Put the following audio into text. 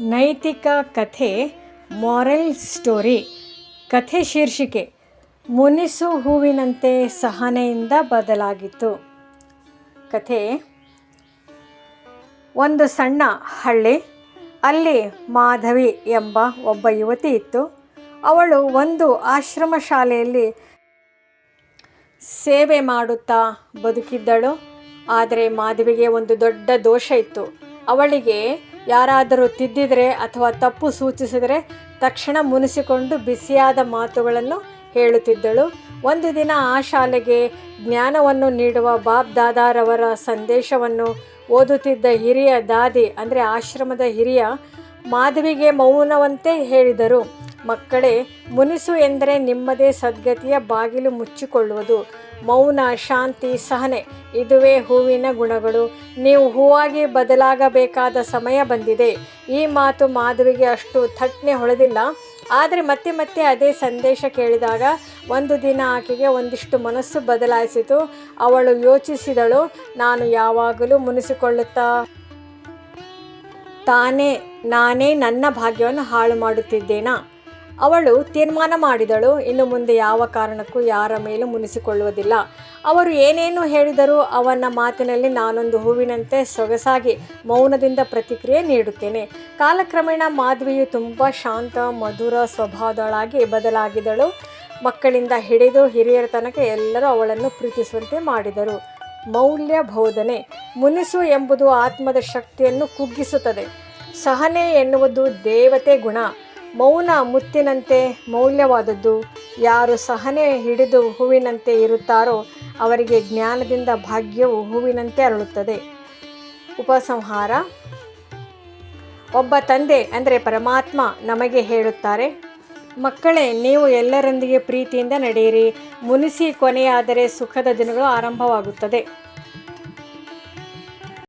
ನೈತಿಕ ಕಥೆ moral story ಕಥೆ ಶೀರ್ಷಿಕೆ, ಮುನಿಸು ಹೂವಿನಂತೆ ಸಹನೆಯಿಂದ ಬದಲಾಗಿತ್ತು. ಕಥೆ, ಒಂದು ಸಣ್ಣ ಹಳ್ಳಿ, ಅಲ್ಲಿ ಮಾಧವಿ ಎಂಬ ಒಬ್ಬ ಯುವತಿ ಇತ್ತು. ಅವಳು ಒಂದು ಆಶ್ರಮ ಶಾಲೆಯಲ್ಲಿ ಸೇವೆ ಮಾಡುತ್ತಾ ಬದುಕಿದ್ದಳು. ಆದರೆ ಮಾಧವಿಗೆ ಒಂದು ದೊಡ್ಡ ದೋಷ ಇತ್ತು. ಅವಳಿಗೆ ಯಾರಾದರೂ ತಿದ್ದಿದರೆ ಅಥವಾ ತಪ್ಪು ಸೂಚಿಸಿದರೆ ತಕ್ಷಣ ಮುನಿಸಿಕೊಂಡು ಬಿಸಿಯಾದ ಮಾತುಗಳನ್ನು ಹೇಳುತ್ತಿದ್ದಳು. ಒಂದು ದಿನ ಆ ಶಾಲೆಗೆ ಜ್ಞಾನವನ್ನು ನೀಡುವ ಬಾಬ್ ದಾದಾರವರ ಸಂದೇಶವನ್ನು ಓದುತ್ತಿದ್ದ ಹಿರಿಯ ದಾದಿ, ಅಂದರೆ ಆಶ್ರಮದ ಹಿರಿಯ, ಮಾಧವಿಗೆ ಮೌನವಂತೆ ಹೇಳಿದರು. ಮಕ್ಕಳೇ, ಮುನಿಸು ಎಂದರೆ ನಿಮ್ಮದೇ ಸದ್ಗತಿಯ ಬಾಗಿಲು ಮುಚ್ಚಿಕೊಳ್ಳುವುದು. ಮೌನ, ಶಾಂತಿ, ಸಹನೆ, ಇದುವೇ ಹೂವಿನ ಗುಣಗಳು. ನೀವು ಹೂವಾಗಿ ಬದಲಾಗಬೇಕಾದ ಸಮಯ ಬಂದಿದೆ. ಈ ಮಾತು ಮಾಧುವಿಗೆ ಅಷ್ಟು ಥಟ್ನೆ ಹೊಳೆದಿಲ್ಲ. ಆದರೆ ಮತ್ತೆ ಮತ್ತೆ ಅದೇ ಸಂದೇಶ ಕೇಳಿದಾಗ ಒಂದು ದಿನ ಆಕೆಗೆ ಒಂದಿಷ್ಟು ಮನಸ್ಸು ಬದಲಾಯಿಸಿತು. ಅವಳು ಯೋಚಿಸಿದಳು, ನಾನು ಯಾವಾಗಲೂ ಮುನಿಸಿಕೊಳ್ಳುತ್ತಾ? ತಾನೇ, ನಾನೇ ನನ್ನ ಭಾಗ್ಯವನ್ನು ಹಾಳು ಮಾಡುತ್ತಿದ್ದೇನಾ ಅವಳು ತೀರ್ಮಾನ ಮಾಡಿದಳು. ಇನ್ನು ಮುಂದೆ ಯಾವ ಕಾರಣಕ್ಕೂ ಯಾರ ಮೇಲೂ ಮುನಿಸಿಕೊಳ್ಳುವುದಿಲ್ಲ. ಅವರು ಏನೇನು ಹೇಳಿದರೂ ಅವನ ಮಾತಿನಲ್ಲಿ ನಾನೊಂದು ಹೂವಿನಂತೆ ಸೊಗಸಾಗಿ ಮೌನದಿಂದ ಪ್ರತಿಕ್ರಿಯೆ ನೀಡುತ್ತೇನೆ. ಕಾಲಕ್ರಮೇಣ ಮಾಧವಿಯು ತುಂಬ ಶಾಂತ, ಮಧುರ ಸ್ವಭಾವದಳಾಗಿ ಬದಲಾಗಿದಳು. ಮಕ್ಕಳಿಂದ ಹಿಡಿದು ಹಿರಿಯರ ತನಕ ಎಲ್ಲರೂ ಅವಳನ್ನು ಪ್ರೀತಿಸುವಂತೆ ಮಾಡಿದರು. ಮೌಲ್ಯ ಬೋಧನೆ. ಮುನಿಸು ಎಂಬುದು ಆತ್ಮದ ಶಕ್ತಿಯನ್ನು ಕುಗ್ಗಿಸುತ್ತದೆ. ಸಹನೆ ಎನ್ನುವುದು ದೇವತೆ ಗುಣ. ಮೌನ ಮುತ್ತಿನಂತೆ ಮೌಲ್ಯವಾದದ್ದು. ಯಾರು ಸಹನೆ ಹಿಡಿದು ಹೂವಿನಂತೆ ಇರುತ್ತಾರೋ ಅವರಿಗೆ ಜ್ಞಾನದಿಂದ ಭಾಗ್ಯವು ಹೂವಿನಂತೆ ಅರಳುತ್ತದೆ. ಉಪಸಂಹಾರ. ಒಬ್ಬ ತಂದೆ ಅಂದರೆ ಪರಮಾತ್ಮ ನಮಗೆ ಹೇಳುತ್ತಾರೆ, ಮಕ್ಕಳೇ, ನೀವು ಎಲ್ಲರೊಂದಿಗೆ ಪ್ರೀತಿಯಿಂದ ನಡೆಯಿರಿ. ಮುನಿಸಿ ಕೊನೆಯಾದರೆ ಸುಖದ ದಿನಗಳು ಆರಂಭವಾಗುತ್ತದೆ.